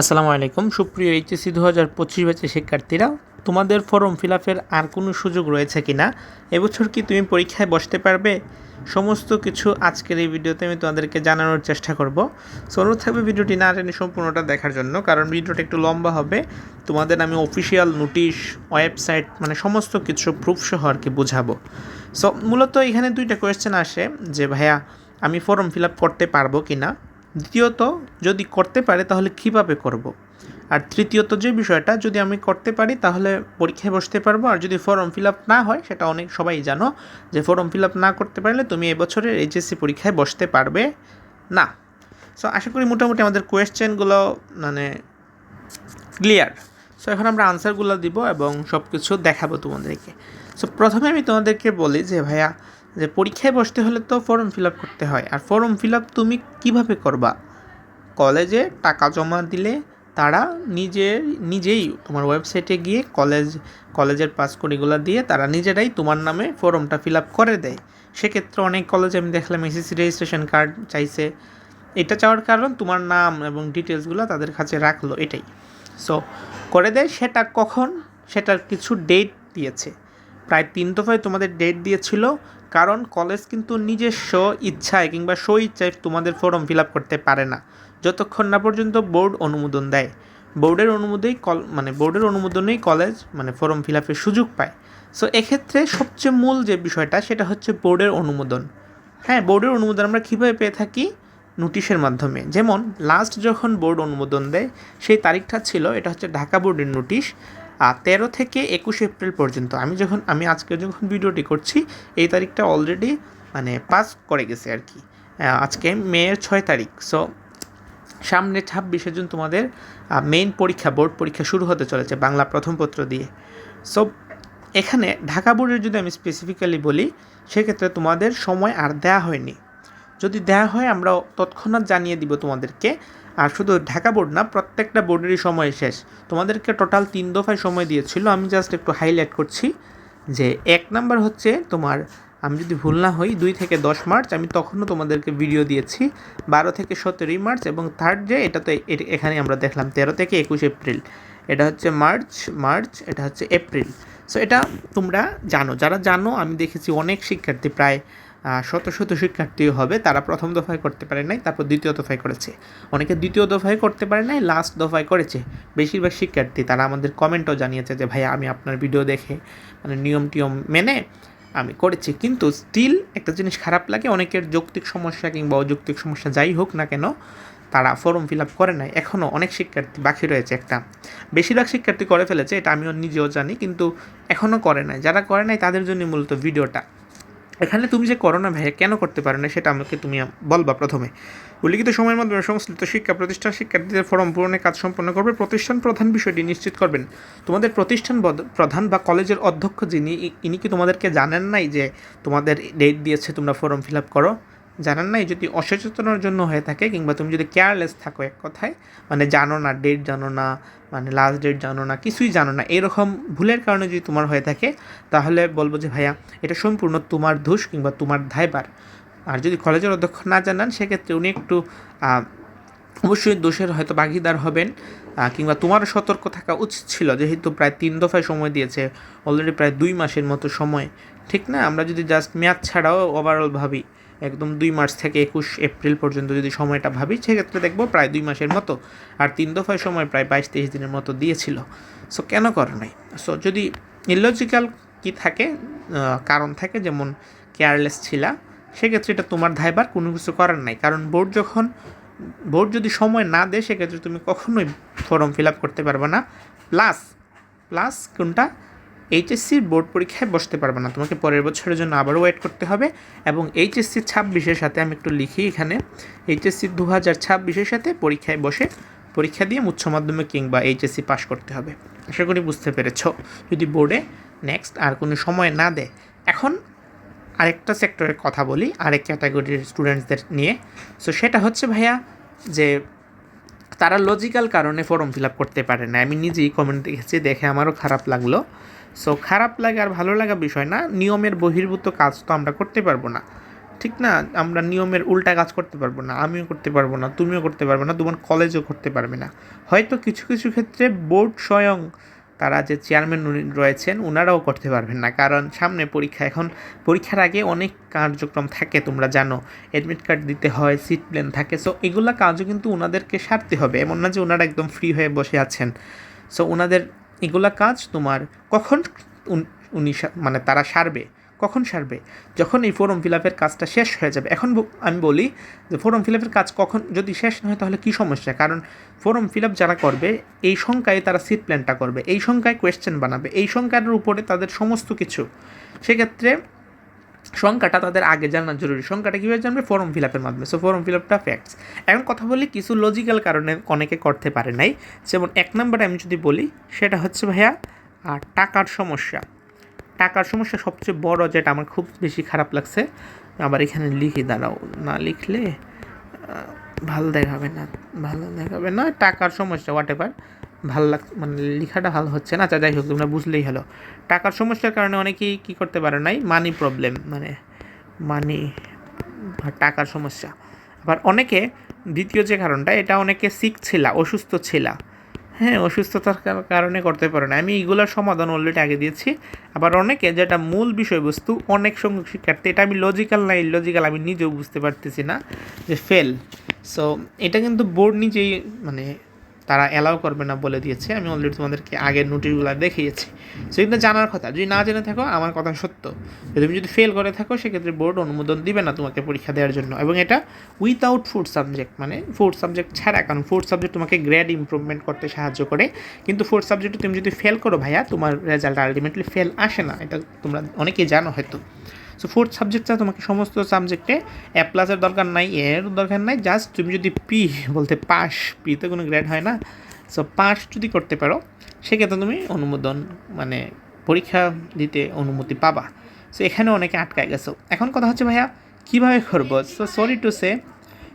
আসসালামু আলাইকুম। সুপ্রিয় এইচএসসি দু হাজার পঁচিশ ব্যাচের শিক্ষার্থীরা, তোমাদের ফর্ম ফিল আপের আর কোনো সুযোগ রয়েছে কি না? এবছর কি তুমি পরীক্ষায় বসতে পারবে? সমস্ত কিছু আজকের এই ভিডিওতে আমি তোমাদেরকে জানানোর চেষ্টা করব। সো অনুরোধ থাকবে ভিডিওটি না টেনে সম্পূর্ণটা দেখার জন্য, কারণ ভিডিওটা একটু লম্বা হবে। তোমাদের আমি অফিসিয়াল নোটিশ, ওয়েবসাইট মানে সমস্ত কিছু প্রুফ সহ আর কি বোঝাবো। সো মূলত এখানে দুইটা কোয়েশ্চেন আসে যে, ভাইয়া, আমি ফর্ম ফিল আপ করতে পারব কি না? দ্বিতীয়ত, যদি করতে পারে তাহলে কীভাবে করব। আর তৃতীয়ত যে বিষয়টা, যদি আমি করতে পারি তাহলে পরীক্ষায় বসতে পারব। আর যদি ফর্ম ফিল আপ না হয়, সেটা অনেক সবাই জানো যে ফর্ম ফিল আপ না করতে পারলে তুমি এবছরের এইচএসসি পরীক্ষায় বসতে পারবে না। সো আশা করি মোটামুটি আমাদের কোয়েশ্চেনগুলো মানে ক্লিয়ার সো এখন আমরা আনসারগুলো দিব এবং সব কিছু দেখাবো তোমাদেরকে। সো প্রথমে আমি তোমাদেরকে বলি যে, ভাইয়া যে পরীক্ষায় বসতে হলে তো ফর্ম ফিল আপ করতে হয়। আর ফর্ম ফিল আপ তুমি কীভাবে করবা? কলেজে টাকা জমা দিলে তারা নিজে, নিজেই তোমার ওয়েবসাইটে গিয়ে কলেজ, কলেজের পাসকড়িগুলো দিয়ে তারা নিজেরাই তোমার নামে ফর্মটা ফিল আপ করে দেয়। সেক্ষেত্রে অনেক কলেজে আমি দেখলাম এসএসসি রেজিস্ট্রেশন কার্ড চাইছে। এটা চাওয়ার কারণ তোমার নাম এবং ডিটেলসগুলো তাদের কাছে রাখল এটাই। সো করে দেয় সেটা কখন? সেটার কিছু ডেট দিয়েছে। প্রায় তিন দফায় তোমাদের ডেট দিয়েছিল। কারণ কলেজ কিন্তু নিজস্ব ইচ্ছায় কিংবা স্ব ইচ্ছায় তোমাদের ফর্ম ফিল আপ করতে পারে না। যতক্ষণ না পর্যন্ত বোর্ড অনুমোদন দেয়। বোর্ডের অনুমোদনেই কল মানে বোর্ডের অনুমোদনেই কলেজ মানে ফর্ম ফিল আপের সুযোগ পায়। সো এক্ষেত্রে সবচেয়ে মূল যে বিষয়টা, সেটা হচ্ছে বোর্ডের অনুমোদন। হ্যাঁ বোর্ডের অনুমোদন আমরা কীভাবে পেয়ে থাকি? নোটিশের মাধ্যমে। যেমন লাস্ট যখন বোর্ড অনুমোদন দেয়, সেই তারিখটা ছিল, এটা হচ্ছে ঢাকা বোর্ডের নোটিশ। তেরো থেকে একুশ এপ্রিল পর্যন্ত আমি যখন, আমি আজকে যখন ভিডিওটি করছি, এই তারিখটা অলরেডি মানে পাস করে গেছে আর কি। আজকে মেয়ের ছয় তারিখ। সো সামনে ছাব্বিশে জুন তোমাদের মেইন পরীক্ষা বোর্ড পরীক্ষা শুরু হতে চলেছে বাংলা প্রথম পত্র দিয়ে। সো এখানে ঢাকা বোর্ডের যদি আমি স্পেসিফিক্যালি বলি, সেক্ষেত্রে তোমাদের সময় আর দেয়া হয়নি। যদি দেয়া হয় আমরা তৎক্ষণাৎ জানিয়ে দিব তোমাদেরকে। আর শুধু ঢাকা বোর্ড না, প্রত্যেকটা বোর্ডেরই সময় শেষ। তোমাদেরকে টোটাল তিন দফায় সময় দিয়েছিল। আমি জাস্ট একটু হাইলাইট করছি যে এক নাম্বার হচ্ছে তোমার, আমি যদি ভুল না হই, দুই থেকে দশ মার্চ, আমি তখনও তোমাদেরকে ভিডিও দিয়েছি। বারো থেকে সতেরোই মার্চ এবং থার্ড ডে এটা তো এখানে আমরা দেখলাম তেরো থেকে একুশ এপ্রিল। এটা হচ্ছে মার্চ মার্চ, এটা হচ্ছে এপ্রিল। সো এটা তোমরা জানো। যারা জানো, আমি দেখেছি অনেক শিক্ষার্থী প্রায় শত শত শিক্ষার্থী হবে, তারা প্রথম দফায় করতে পারে নাই, তারপর দ্বিতীয় দফায় করেছে। অনেকে দ্বিতীয় দফায় করতে পারে নাই লাস্ট দফায় করেছে। বেশিরভাগ শিক্ষার্থী, তারা আমাদের কমেন্টও জানিয়েছে যে ভাই আমি আপনার ভিডিও দেখে মানে নিয়ম টিয়ম মেনে আমি করেছি। কিন্তু স্টিল একটা জিনিস খারাপ লাগে, অনেকের যৌক্তিক সমস্যা কিংবা অযৌক্তিক সমস্যা যাই হোক না কেন, তারা ফর্ম ফিল আপ করে নাই। এখনও অনেক শিক্ষার্থী বাকি রয়েছে একটা। বেশিরভাগ শিক্ষার্থী করে ফেলেছে, এটা আমিও নিজেও জানি, কিন্তু এখনও করে নাই। যারা করে নাই, তাদের জন্য মূলত ভিডিওটা এখানে তুমি যে করোনা ভাই কেন করতে পারো না সেটা আমাকে তুমি বলবা প্রথমে। উল্লিখিত সময়ের মাধ্যমে সংশ্লিষ্ট শিক্ষা প্রতিষ্ঠান শিক্ষার্থীদের ফর্ম পূরণের কাজ সম্পন্ন করবে প্রতিষ্ঠান প্রধান বিষয়টি নিশ্চিত করবেন। তোমাদের প্রতিষ্ঠান প্রধান বা কলেজের অধ্যক্ষ যিনি ইনি কি তোমাদেরকে জানেন নাই যে তোমাদের ডেট দিয়েছে তোমরা ফর্ম ফিল আপ করো? জানান নাই, যদি অসচেতনার জন্য হয়ে থাকে কিংবা তুমি যদি কেয়ারলেস থাকো এক কথায় মানে জানো না ডেট জানো না মানে লাস্ট ডেট জানো না, কিছুই জানো না, এরকম ভুলের কারণে যদি তোমার হয়ে থাকে, তাহলে বলব যে ভাইয়া, এটা সম্পূর্ণ তোমার দোষ কিংবা তোমার দায়বার আর যদি কলেজের অধ্যক্ষ না জানান, সেক্ষেত্রে উনি একটু অবশ্যই দোষের হয়তো বাগিদার হবেন কিংবা তোমার সতর্ক থাকা উচিত ছিল, যেহেতু প্রায় তিন দফায় সময় দিয়েছে অলরেডি প্রায় দুই মাসের মতো সময়, ঠিক না? আমরা যদি জাস্ট মেয়াদ ছাড়াও ওভারঅল ভাবি একদম দুই মার্চ থেকে একুশ এপ্রিল পর্যন্ত যদি সময়টা ভাবি, সেক্ষেত্রে দেখব প্রায় দুই মাসের মতো। আর তিন দফায় সময় প্রায় বাইশ তেইশ দিনের মতো দিয়েছিল। সো কেন করে নাই? সো যদি ইলজিক্যাল কি থাকে কারণ থাকে, যেমন কেয়ারলেস ছিলা, সেক্ষেত্রে এটা তোমার ধাইবার কোনো কিছু করার নাই। কারণ বোর্ড যখন বোর্ড যদি সময় না দেয়, সেক্ষেত্রে তুমি কখনোই ফর্ম ফিল আপ করতে পারবে না। প্লাস প্লাস কোনটা? এইচএসসির বোর্ড পরীক্ষায় বসতে পারবে না। তোমাকে পরের বছরের জন্য আবারও ওয়েট করতে হবে এবং এইচএসসি ছাব্বিশের সাথে আমি একটু লিখি এখানে। এইচএসসি দু হাজার ছাব্বিশের সাথে পরীক্ষায় বসে পরীক্ষা দিয়ে উচ্চ মাধ্যমিক কিংবা এইচএসসি পাশ করতে হবে। আশা করি বুঝতে পেরেছ। যদি বোর্ডে নেক্সট আর কোনো সময় না দেয়, এখন আরেকটা সেক্টরের কথা বলি, আরেক ক্যাটাগরির স্টুডেন্টসদের নিয়ে। সো সেটা হচ্ছে ভাইয়া যে তারা লজিক্যাল কারণে ফর্ম ফিল আপ করতে পারে না। আমি নিজেই কমেন্ট দেখেছি, দেখে আমারও খারাপ লাগল। সো খারাপ লাগে আর ভালো লাগা বিষয় না। নিয়মের বহির্ভূত কাজ তো আমরা করতে পারব না। ঠিক না? আমরা নিয়মের উল্টা কাজ করতে পারব না। আমিও করতে পারব না, তুমিও করতে পারবে না, তোমার কলেজও করতে পারবে না। হয়তো কিছু কিছু ক্ষেত্রে বোর্ড স্বয়ং তারা যে চেয়ারম্যান রয়েছেন ওনারাও করতে পারবেন না। কারণ সামনে পরীক্ষা, এখন পরীক্ষার আগে অনেক কার্যক্রম থাকে, তোমরা জানো। অ্যাডমিট কার্ড দিতে হয় সিট প্ল্যান থাকে। সো এগুলো কাজও কিন্তু ওনাদেরকে সারতে হবে। এমন না যে ওনারা একদম ফ্রি হয়ে বসে আছেন। সো ওনাদের এগুলা কাজ তোমার কখন উন- মানে তারা সারবে? কখন সারবে? যখন এই ফর্ম ফিল আপের কাজটা শেষ হয়ে যাবে। এখন আমি বলি যে ফর্ম ফিল আপের কাজ কখন, যদি শেষ না হয় তাহলে কী সমস্যা? কারণ ফর্ম ফিল আপ যারা করবে, এই সংখ্যায় তারা সিট প্ল্যানটা করবে। এই সংখ্যায় কোয়েশ্চেন বানাবে। এই সংখ্যার উপরে তাদের সমস্ত কিছু। সেক্ষেত্রে সংখ্যাটা তাদের আগে জানা জরুরি। সংখ্যাটা কীভাবে জানবে? ফর্ম ফিল আপের মাধ্যমে। সো ফর্ম ফিল আপটা ফ্যাক্টস এখন কথা বলি কিছু লজিক্যাল কারণে অনেকে করতে পারে নাই। যেমন এক নম্বরে আমি যদি বলি, সেটা হচ্ছে ভাইয়া টাকার সমস্যা। টাকার সমস্যা সবচেয়ে বড় যেটা আমার খুব বেশি খারাপ লাগছে, আবার এখানে লিখে, দাঁড়াও, না লিখলে ভালো দেখাবে না, ভালো দেখাবে না। টাকার সমস্যা হোয়াট এভার ভালো লাগ মানে লেখাটা ভালো হচ্ছে না আচ্ছা যাই হোক, তোমরা বুঝলেই হলো। টাকার সমস্যার কারণে অনেকেই কী করতে পারে নাই মানি প্রবলেম মানে মানি টাকার সমস্যা। আবার অনেকে, দ্বিতীয় যে কারণটা, এটা অনেকে সিক ছিলা, অসুস্থ ছিলা। হ্যাঁ অসুস্থতার কারণে করতে পারে না আমি এগুলোর সমাধান অলরেডি আগে দিয়েছি। আবার অনেকে যেটা মূল বিষয়বস্তু, অনেক সংখ্যক শিক্ষার্থী, এটা আমি লজিক্যাল না ইলজিক্যাল আমি নিজেও বুঝতে পারতেছি না যে ফেল সো এটা কিন্তু বোর্ড নিজেই মানে তারা অ্যালাউ করবে না বলে দিয়েছে। আমি অলরেডি তোমাদেরকে আগের নোটিশগুলো দেখিয়েছি। সো এটা জানার কথা। যদি না জেনে থাকো, আমার কথা সত্য। তুমি যদি ফেল করে থাকো, সেক্ষেত্রে বোর্ড অনুমোদন দিবে না তোমাকে পরীক্ষা দেওয়ার জন্য। এবং এটা উইথাউট ফুড সাবজেক্ট মানে ফুড সাবজেক্ট ছাড়া। কারণ ফুড সাবজেক্ট তোমাকে গ্রেড ইমপ্রুভমেন্ট করতে সাহায্য করে। কিন্তু ফোর্থ সাবজেক্টে তুমি যদি ফেল করো ভাইয়া, তোমার রেজাল্ট আলটিমেটলি ফেল আসে না। এটা তোমরা অনেকেই জানো হয়তো। সো ফোর্থ সাবজেক্টটা তোমাকে সমস্ত সাবজেক্টে এ প্লাসের দরকার নাই এর দরকার নাই জাস্ট তুমি যদি পি বলতে পাস পিতে কোনো গ্রেড হয় না সো পাস যদি করতে পারো, সেক্ষেত্রে তুমি অনুমোদন মানে পরীক্ষা দিতে অনুমতি পাবা। সো এখানে অনেকে আটকায় গেছো। এখন কথা হচ্ছে ভাইয়া, কীভাবে করব? সো সরি টু সে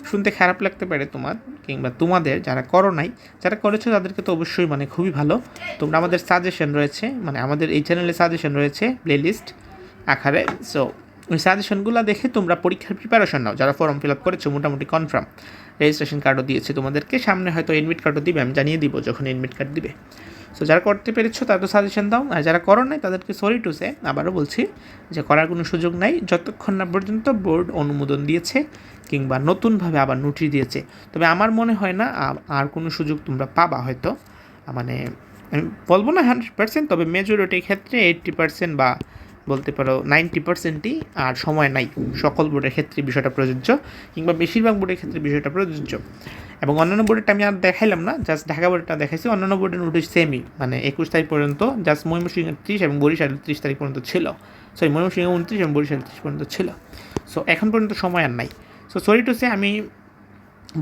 শুনতে খারাপ লাগতে পারে তোমার, কিংবা তোমাদের যারা করো নাই, যারা করেছ তাদেরকে তো অবশ্যই মানে খুবই ভালো। তোমরা আমাদের সাজেশন রয়েছে মানে আমাদের এই চ্যানেলে সাজেশন রয়েছে প্লেলিস্ট আকারে। সো ওই সাজেশনগুলো দেখে তোমরা পরীক্ষার প্রিপারেশন নাও। যারা ফর্ম ফিল আপ করেছ, মোটামুটি কনফার্ম রেজিস্ট্রেশন কার্ডও দিয়েছে তোমাদেরকে। সামনে হয়তো এডমিট কার্ডও দিবে, আমি জানিয়ে দিব যখন এডমিট কার্ড দিবে। সো যারা করতে পেরেছ, তারা তো সাজেশন দাও। আর যারা করো নাই, তাদেরকে সরি টু সে আবারও বলছি যে করার কোনো সুযোগ নাই। যতক্ষণ না পর্যন্ত বোর্ড অনুমোদন দিয়েছে কিংবা নতুনভাবে আবার নোটিশ দিয়েছে। তবে আমার মনে হয় না আর কোনো সুযোগ তোমরা পাবা হয়তো। মানে আমি বলব না হান্ড্রেড পার্সেন্ট তবে মেজরিটির ক্ষেত্রে এইট্টি পার্সেন্ট বা বলতে পারো নাইনটি পার্সেন্টই আর সময় নাই। সকল বোর্ডের ক্ষেত্রে বিষয়টা প্রযোজ্য কিংবা বেশিরভাগ বোর্ডের ক্ষেত্রে বিষয়টা প্রযোজ্য। এবং অন্যান্য বোর্ডেরটা আমি আর দেখাইলাম না জাস্ট ঢাকা বোর্ডটা দেখাইছি। অন্যান্য বোর্ডের নোটিশ সেমই মানে একুশ তারিখ পর্যন্ত জাস্ট ময়মনসিংহ ত্রিশ এবং বরিশাল ত্রিশ তারিখ পর্যন্ত ছিল। সরি ময়মনসিংহ উনত্রিশ এবং বরিশাল ত্রিশ পর্যন্ত ছিল। সো এখন পর্যন্ত সময় আর নাই। সো সরি টু সে আমি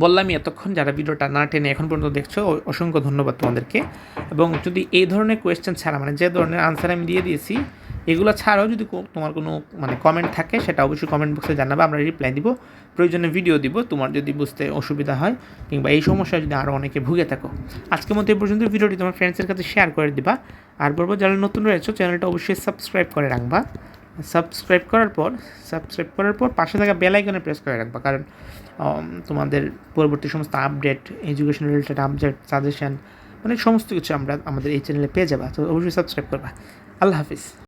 বললামই এতক্ষণ, যারা ভিডিওটা না টেনে এখন পর্যন্ত দেখছ অসংখ্য ধন্যবাদ তোমাদেরকে। এবং যদি এই ধরনের কোয়েশ্চেন ছাড়া মানে যে ধরনের আনসার আমি দিয়ে দিয়েছি এগুলো ছাড়াও যদি তোমার কোনো মানে কমেন্ট থাকে, সেটা অবশ্যই কমেন্ট বক্সে জানাবে, আমরা রিপ্লাই দিব। প্রয়োজনে ভিডিও দিব, তোমার যদি বুঝতে অসুবিধা হয়, কিংবা এই সমস্যায় যদি আরও অনেকে ভুগে থাকো। আজকের মতো এই পর্যন্ত ভিডিওটি তোমার ফ্রেন্ডসের কাছে শেয়ার করে দিবা। আর বলব, যারা নতুন রয়েছে চ্যানেলটা অবশ্যই সাবস্ক্রাইব করে রাখবা। সাবস্ক্রাইব করার পর সাবস্ক্রাইব করার পর পাশে থাকা বেল আইকনে প্রেস করে রাখবা। কারণ তোমাদের পরবর্তী সমস্ত update education related update suggestion মানে সমস্ত কিছু আমরা আমাদের এই চ্যানেলে পেয়ে যাবা। তো অবশ্যই সাবস্ক্রাইব করবা। আল্লাহ হাফিজ।